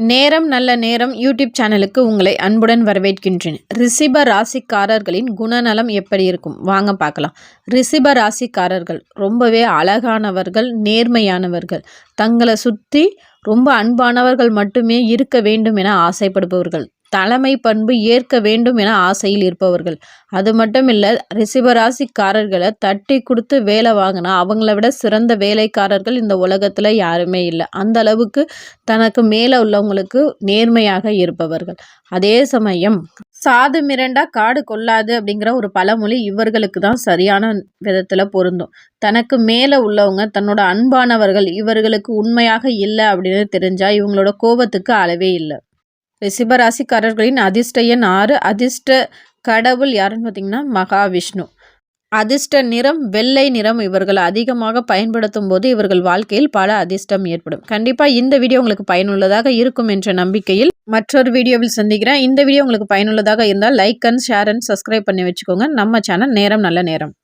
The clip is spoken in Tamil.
நேரம் நல்ல நேரம் யூடியூப் சேனலுக்கு உங்களை அன்புடன் வரவேற்கின்றேன். ரிஷிப ராசிக்காரர்களின் குணநலம் எப்படி இருக்கும்? வாங்க பார்க்கலாம். ரிஷிப ராசிக்காரர்கள் ரொம்பவே அழகானவர்கள் நேர்மையானவர்கள். தங்களை சுற்றி ரொம்ப அன்பானவர்கள் மட்டுமே இருக்க வேண்டும் என ஆசைப்படுபவர்கள். தலைமை பண்பு ஏற்க வேண்டும் என ஆசையில் இருப்பவர்கள். அது மட்டும் இல்லை ரிசிபராசிக்காரர்களை தட்டி கொடுத்து வேலை வாங்கினா அவங்கள விட சிறந்த வேலைக்காரர்கள் இந்த உலகத்தில் யாருமே இல்லை. அந்த அளவுக்கு தனக்கு மேலே உள்ளவங்களுக்கு நேர்மையாக இருப்பவர்கள். அதே சமயம் சாது மிரண்டா காடு கொள்ளாது அப்படிங்கிற ஒரு பழமொழி இவர்களுக்கு தான் சரியான விதத்தில் பொருந்தும். தனக்கு மேலே உள்ளவங்க தன்னோட அன்பானவர்கள் இவர்களுக்கு உண்மையாக இல்லை அப்படின்னு தெரிஞ்சால் இவங்களோட கோபத்துக்கு அளவே இல்லை. ரிஷிபராசிக்காரர்களின் அதிர்ஷ்ட எண் ஆறு. அதிர்ஷ்ட கடவுள் யாருன்னு பார்த்தீங்கன்னா மகாவிஷ்ணு. அதிர்ஷ்ட நிறம் வெள்ளை நிறம் இவர்கள் அதிகமாக பயன்படுத்தும் போது இவர்கள் வாழ்க்கையில் பல அதிர்ஷ்டம் ஏற்படும். கண்டிப்பாக இந்த வீடியோ உங்களுக்கு பயனுள்ளதாக இருக்கும் என்ற நம்பிக்கையில் மற்றொரு வீடியோவில் சந்திக்கிறேன். இந்த வீடியோ உங்களுக்கு பயனுள்ளதாக இருந்தால் like and share and subscribe பண்ணி வச்சுக்கோங்க. நம்ம சேனல் நேரம் நல்ல நேரம்.